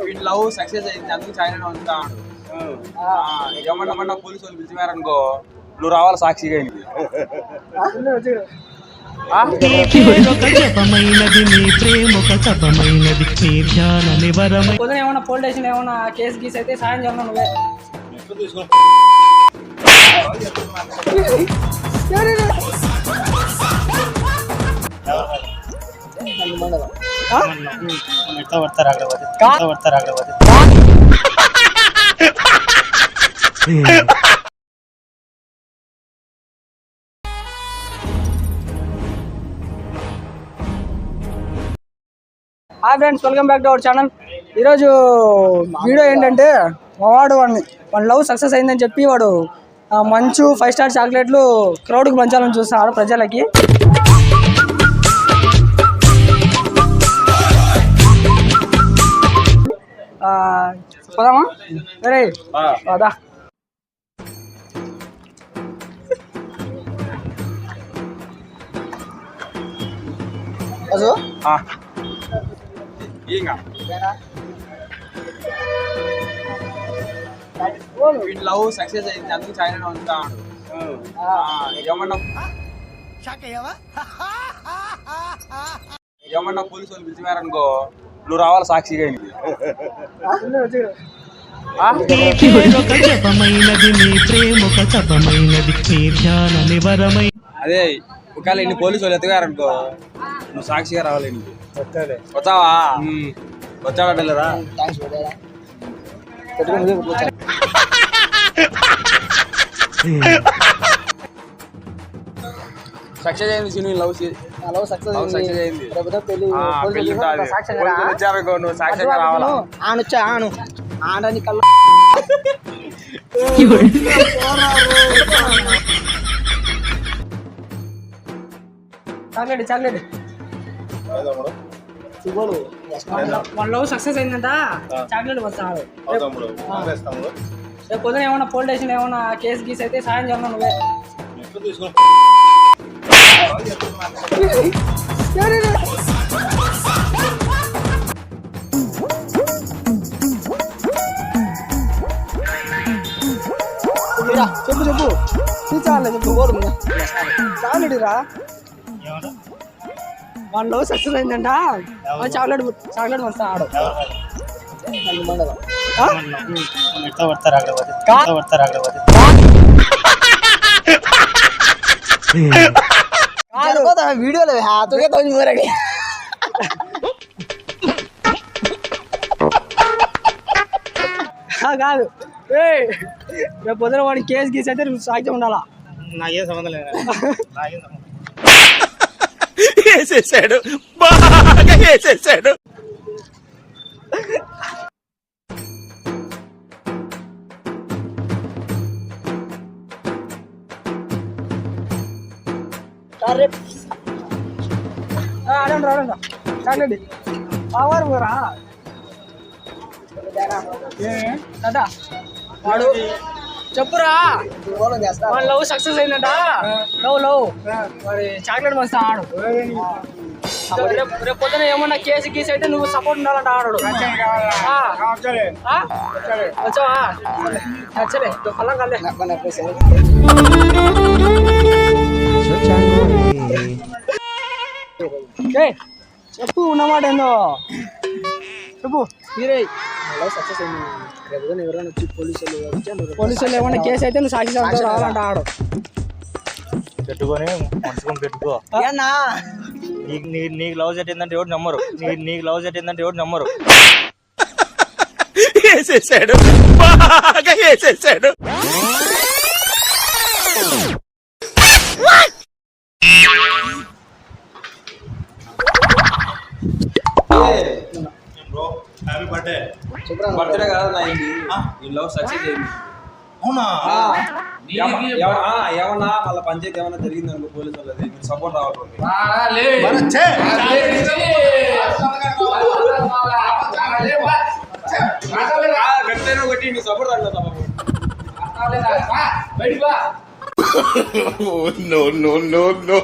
వీడి love success అయింది అందుకు చైనా ఉంటాడు ఏమన్నా మొన్న పోలీసు వాళ్ళు పిలిచినారనుకో నువ్వు రావాలి సాక్షిగా పొద్దున ఏమన్నా పోలీస్ స్టేషన్ ఏమన్నా కేసు గీస్ అయితే సాయం చేయాలి నువ్వే. Hi friends welcome back to our channel ఈరోజు వీడియో ఏంటంటే వాడు వాడిని వాడి లవ్ సక్సెస్ అయిందని చెప్పి వాడు మంచు ఫైవ్ స్టార్ చాక్లెట్లు క్రౌడ్కి పంచాలని చూస్తున్నాడు ప్రజలకి. పోదామా సరే అదా అదో ఇంకా వీడి లవ్ సక్సెస్ అయింది అందుకు చైనా ఉంటాడు ఏమన్నా ఏమన్నా పోలీసు వాళ్ళు పిలిచినారనుకో నువ్వు రావాలి సాక్షిగా అదే ఒకవేళ ఇన్ని పోలీసు వాళ్ళు ఎత్తగారనుకో నువ్వు సాక్షిగా రావాలి వచ్చావా వచ్చావా లేదా సక్సెస్ అయింది సినీ లవ్ లవ్ సక్సెస్ సక్సెస్ అయింది. పెళ్ళి. సాక్ష్యంగా ఆను ఆడని కళ్ళ chocolate chocolate one love success అయిందంట. చాక్లెట్ వస్తాడు రేపు పొద్దున ఏమన్నా పోలీస్ స్టేషన్ ఏమన్నా కేసు గీస్ అయితే సాయం చేయాలి నువ్వే. చెప్పు చెప్పు. తీసాలే చెప్పు ఓరు చాక్లెట్ రా వన్ లవ్ సక్సెస్ అయిందంట? చాక్లెట్ చాక్లెట్ వస్తా ఆడు. ఆ? కాదు వీడియోలో హ్యాపీగా పోరాడి కాదు. ఏయ్, రేపు పొద్దున వాడికి కేసు గీసి అయితే నువ్వు సాధ్యం ఉండాలా? నాకేం సంబంధం లేదు. నాకేం సంబంధం వేసేసాడు బాగా వేసేసాడు ఆడండి రాడండి చాక్లెట్ బావారు పోరా కదా వాడు చెప్పురా. లవ్ సక్సెస్ అయిందంట. Love love. మరి చాక్లెట్ మస్తు ఆడు. రేపు పొద్దున ఏమన్నా కేసు గీసి అయితే నువ్వు సపోర్ట్ ఉండాలంట ఆడు. ఆ. ఆ? వచ్చావా? నచ్చలే పల్లం కలే. ఏయ్, చెప్పు ఉన్నమాట ఏందో చెప్పు మీరే సక్సెస్ అయింది. ఎవరైనా వచ్చి పోలీసులు పోలీసులు ఏమన్నా కేసు అయితే నువ్వు సాక్షి రావాలంట ఆడు. పెట్టుకొని మనసుకొని పెట్టుకో. నీకు నీకు లవ్ సెట్ ఏంటంటే ఎవరు నమ్మరు? నీ- నీకు లవ్ సెట్ ఏంటంటే ఎవరు నమ్మరు? వేసేసాడు. బాగా వేసేసాడు. బర్త్డే కదా నా ఇది ఈ లవ్ సక్సెస్ అయింది అవునా? ఏమన్నా వాళ్ళ పంచాయతీ ఏమన్నా జరిగింది అనుకో పోలీసు వాళ్ళది. మీరు సపోర్ట్ రావాలి సపోర్ట్ రాలేదు తప్ప no, no, no, no.